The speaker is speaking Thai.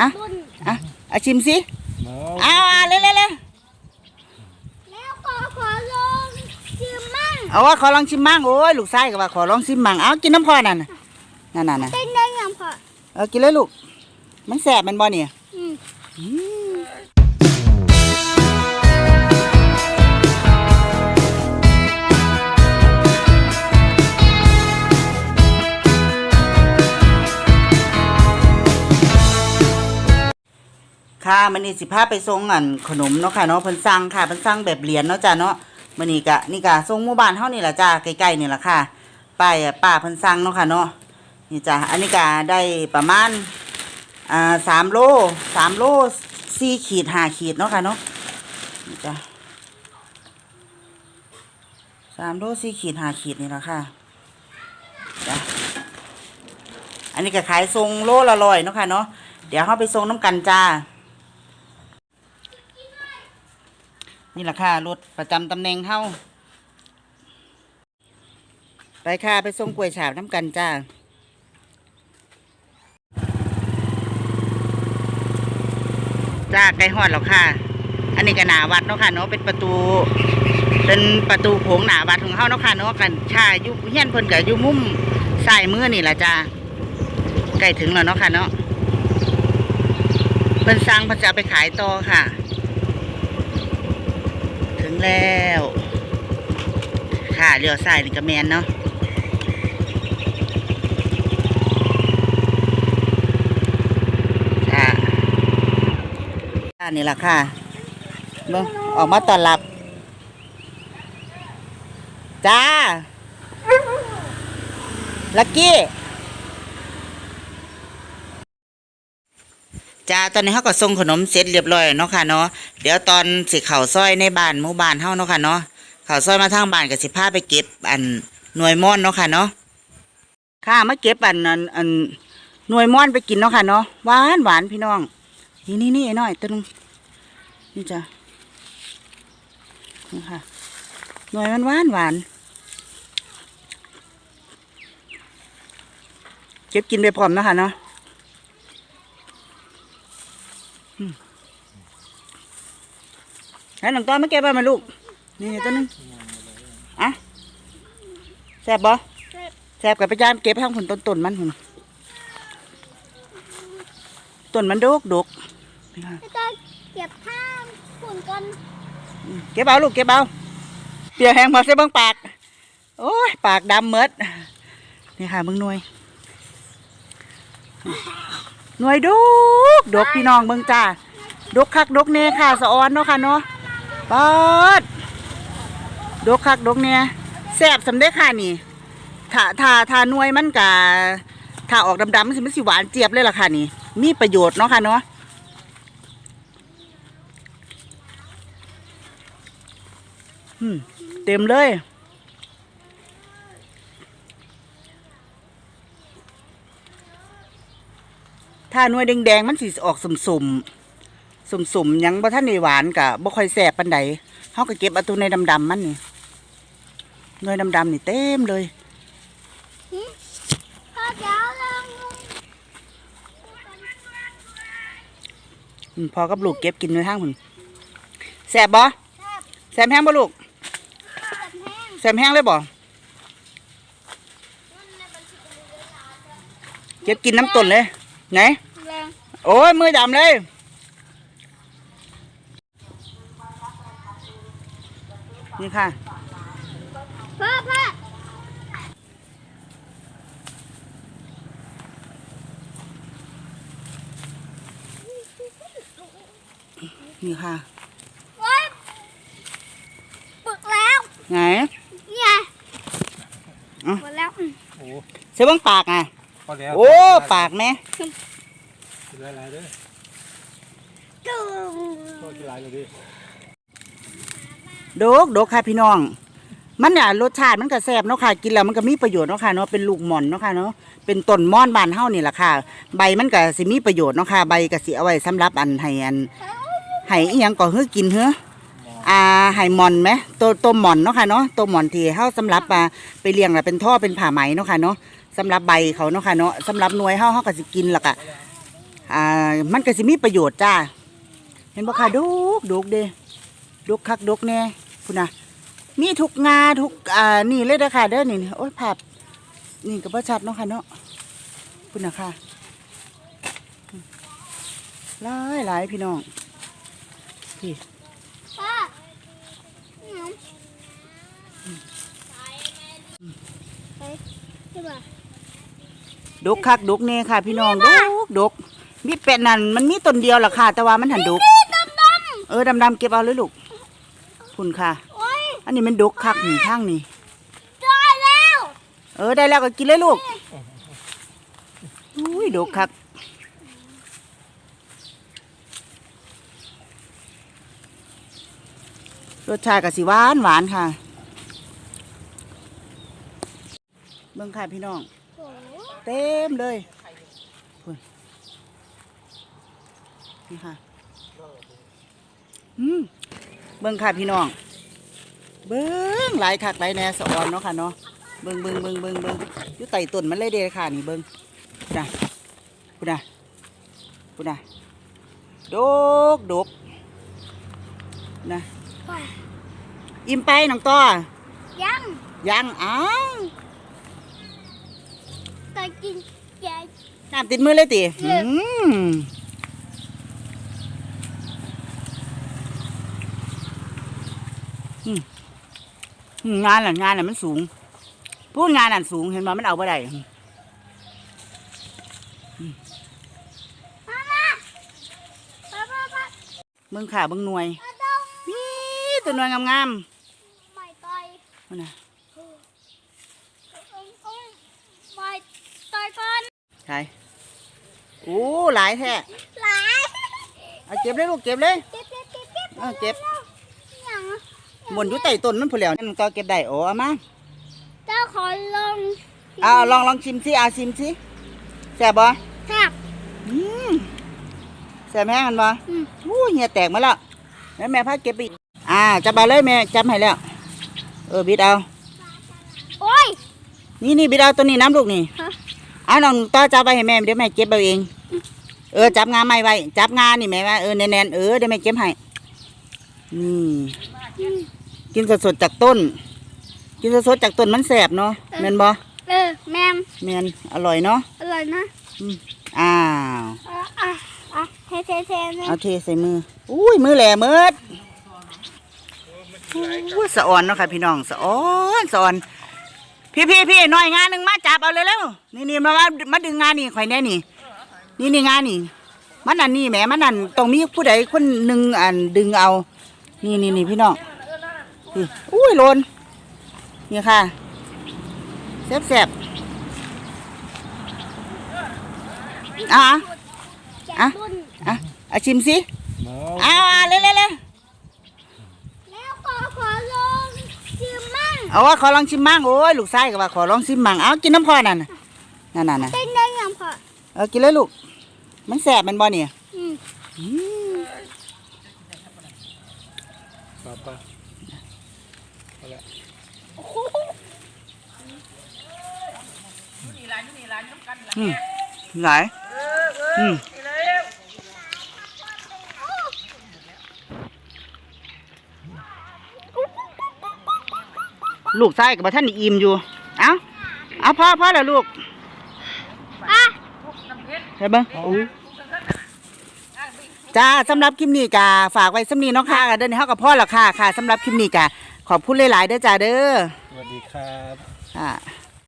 อะอะเอาชิมสิเอาอะเร็วเร็วเร็วแล้วขอขอลองชิมมั่งเอาว่าขอลองชิมมั่งโอ้ยลูกชายก็ว่าขอลองชิมมั่งเอากินน้ำพอนั่นน่ะนั่นน่ะน่ะเต้นได้ยังพอ เออกินเลยลูก มันแสบมันบ่เนี่ยอืม อืม ค่ะมันนี่สิพาไปส่งอันขนมเนาะค่ะเนาะเพิ่นสั่งค่ะเพิ่นสั่งแบบเหรียญเนาะจ้ะเนาะมันนี่กะนี่กะส่งหมู่บ้านเฮานี่แหละจ้าใกล้ๆนี่แหละค่ะป้ายป้าเพิ่นสั่งเนาะค่ะเนาะนี่จ้ะอันนี้กะได้ประมาณอ่าสามโลสามโลสี่ขีดห้าขีดเนาะค่ะเนาะนี่จ้ะสามโลสี่ขีดห้าขีดนี่แหละค่ะจ้ะอันนี้ก็ขายทรงโลละร้อยเนาะค่ะเนาะเดี๋ยวเฮาไปส่งน้ำกันจ้า นี่แหละค่ะรถประจำตำแหน่งเฮาไปค่ะไปส่งกล้วยฉาบน้ำกันจ้าจ้าไกลฮอดแล้วค่ะ อันนี้ก็หนาวัดเนาะค่ะเนาะเป็นประตู เป็นประตูโขงหนาวัดของเฮาเนาะค่ะเนาะกันชาอยู่เฮียนเพิ่นก็อยู่มุมซ้ายมือนี่แหละจ้าใกล้ถึงแล้วเนาะค่ะเนาะเพิ่นสั่งเพิ่นจะไปขายต่อค่ะ แล้ว ค่ะเลี้ยวซ้ายนี่ก็แมนเนาะจ้าจ้านี่แหละค่ะเบิ่งออกมาต้อนรับ จ้า ลักกี้ จ้าตอนนี้เขาก็ส่งขนมเสร็จเรียบร้อยเนาะค่ะเนาะเดี๋ยวตอนสิเข่าซอยในบ้านหมู่บ้านเฮาเนาะค่ะเนาะเข่าซอยมาทางบ้านก็สิพาไปเก็บอันหน่วยม่อนเนาะค่ะเนาะค่ะมาเก็บอันอันอันหน่วยม่อนไปกินเนาะค่ะเนาะหวานหวานพี่น้อง นี่นี่นี่ไอ้น้อยตัวนึงนี่จ้ะนี่ค่ะหน่วยมันหวานหวานเก็บกินไปพร้อมเนาะค่ะเนาะ ให้หนังต้อนมาเก็บไปมาลูก นี่ตัวนึงอะแซ่บบ่แซ่บกับไปย่ามเก็บข้างผลต้นต้นมันหุ่นต้นมันดกดกนี่ค่ะจะต้องเก็บผ้าฝุ่นก่อนอืมเก็บเอาลูกเก็บเอาเปียกแห้งหมาใส่เบิ้งปาก โอ้ยปากดำเมดนี่ค่ะเบิ้งหน่วยหน่วยดกดกพี่น้องเบิ้งจ้าดกคักดกเน่ค่ะสะออนเนาะค่ะเนาะ ปอดดกคักดกเนี่ยแซ่บสำเร็จค่ะนี่ถ้าถ้าถ้าหน่วยมันกะถ้าออกดำๆมันสิมันสิหวานเจี๊ยบเลยล่ะค่ะนี่ มีประโยชน์เนาะค่ะเนาะเต็มเลยถ้าหน่วยแดงๆมันสิออกสุ่มๆ สุ่มๆหยังบ่ท่านได้หวานกะบ่ค่อยแซ่บปานใดเฮาก็เก็บเอาตัวในดำๆมันนี่หน่วยดำๆนี่เต็มเลย พ่อเดี๋ยวลองอืมพอกับลูกเก็บกินในทางพุ่นแซ่บบ่แซ่บแห้งบ่ลูกแบบแห้งแซ่บแห้งเลยบ่เก็บกินน้ำต้นเลย ไหน แรง โอ้ยมือดำเลย นี่ค่ะพ่อพ่อนี่ค่ะโอ๊ยปึกแล้ว ไหน เนี่ยอะหมดแล้วอืมโอ้เสียบ้างปากอะพอแล้วโอ้ ปากแม่กินหลายๆเด้อตึงโทษกินหลายเลยดิ โดกโดกค่ะพี่น้อง มันเนี่ยรสชาติมันก็แซ่บเนาะค่ะ กินแล้วมันก็มีประโยชน์เนาะค่ะเนาะเป็นลูกหม่อนเนาะค่ะเนาะเป็นต้นม่อนบานเฮานี่แหละค่ะ ใบมันก็สิมีประโยชน์เนาะค่ะ ใบก็สิเอาไว้สำหรับอันให้อันให้อีหยังก็เฮือกินเฮืออ่าให้หมอนไหมตัวตัวหมอนเนาะค่ะเนาะตัวหมอนที่เฮาสำหรับอ่าไปเลี้ยงแล้วเป็นท่อเป็นผ้าไหมเนาะค่ะเนาะสำหรับใบเขาเนาะค่ะเนาะสำหรับหน่วยเฮาเฮาก็สิกินแล้วก็อ่ามันก็สิมีประโยชน์จ้า เห็นบ่ค่ะดุกดุกเด้ดุกคักดุกแน่ พุ่นนะมีทุกงาทุกอ่านี่เลยเด้อค่ะเด้อนี่โอ้ยภาพนี่ก็บ่ชัดเนาะค่ะเนาะพุ่นนะค่ะหลายหลายพี่น้องพี่ป้าหนูไปใช่ป่ะดกคักดกแน่ค่ะ พี่น้องดกดกมีเป็ดนั่นมันมีต้นเดียวล่ะค่ะ แต่ว่ามันหันดกเออดำๆเก็บเอาเลยลูก พุ่นค่ะำโอ้ยอันนี้มันดกคักนี่ทางนี่ ได้แล้วเออได้แล้วก็กินเลยลูก อุ้ยดกคัก รสชาติก็สิหวานหวานค่ะ เบิ่งค่ะพี่น้อง โอ้โหเต็มเลยพุ่นนี่ค่ะ อืม เบิ่งค่ะพี่น้อง เบิ่งหลายคักหลายแหน่สะออนเนาะค่ะเนาะเบิ่งเบิ่งเบิ่งเบิ่งเบิ่งอยู่ไต่ต้นมันเลยเด้ค่ะนี่เบิ่งพูดนะพูดนะพูดนะดกดกนะไปอิ่มไปน้องต่อยังยังอ้าวตอนกินแกะน้ำติดมือเลยติเอออืมอืมอืม งานน่ะงานน่ะมันสูง พูดงานน่ะสูงเห็นไหมมันเอาบ่ได้มามาป้าป้าป้าเบิ่งค่ะเบิ่งหน่วยป้าต้องนี่ตัวหน่วยงามไม่ต่อยๆนั่นน่ะโอ้ยโอ้ยไม่ต่อยก่อนใช่โอ้หลายแท้หลายเอาเก็บเลยลูกเก็บเลยเก็บเก็บเก็บเก็บ เออเก็บ อย่าง บนอยู่ใต้ต้นมันผู้นแหล้วนั่นก็เก็บได้โอ้เอามาเจ้าขอลงเอาลองลองชิมสิเอาชิมสิแซ่บบ่ครับ อืมแซ่บแห้งมันบ่อืม อู้เหี่ยแตกมาแล้วแล้วแม่พาเก็บไปอีกอ่าจับเอาเลยแม่จับให้แล้ว เออบิดเอา โอ้ย นี่นี่บิดเอาตัวนี้น้ำลูกนี่ฮะ เอาน้องต่อจับไปให้แม่เดี๋ยวแม่เก็บเอาเอง เออจับงาไม่ไว้จับงานี่แม่ว่าเออแน่นๆเออเดี๋ยวแม่เก็บให้นี่อืม กินสดๆจากต้น กินสดๆจากต้นมันแสบเนาะแม่นบ่เออแมมแม่นอร่อยเนาะอร่อยนะอ้าวอะอะอะเทเทเทเทเอาเทใส่มืออุ้ยมือแหล่เมิดอู้สะออนเนาะค่ะพี่น้องสะออนสะออนพี่พี่พี่หน่อยงานหนึ่งมาจับเอาเร็วๆนี่นี่มามามาดึงงานนี่ข่อยแน่นี่ นี่นี่งานนี่มันอันนี้แหมมันอันต้องมีผู้ใดคนหนึ่งอันดึงเอา นี่นี่นี่พี่น้องนี่ อุ้ยโลนนี่ค่ะแซ่บแซ่บๆอะแกะอะบุญอะเอาชิมสิหมอเอาเอาเร็วเร็วเร็วแล้วขอขอลงชิมมั่งเอาว่าขอลองชิมมั่งโอ้ยลูกชายก็ว่าขอลองชิมมั่งเอากินน้ำพอนั่นน่ะนั่นน่ะน่ะเต้นได้ยังพอเออกินเลยลูกมันแสบมันบ่เนี่ยอืม อืม ป้าป้า เอาละอืมหลายอืมลูกชายกับท่านได้อิ่มอยู่ เอาเอาพ่อพ่อแล้วลูกอะใช่บ้างจ้าสำหรับคลิปนี้กาฝากไว้สำนีเนาะค่ะเดินเฮากับพ่อแล้วค่ะค่ะสำหรับคลิปนี้กา ขอบคุณหลายๆเด้อจ้าเด้อสวัสดีครับค่ะ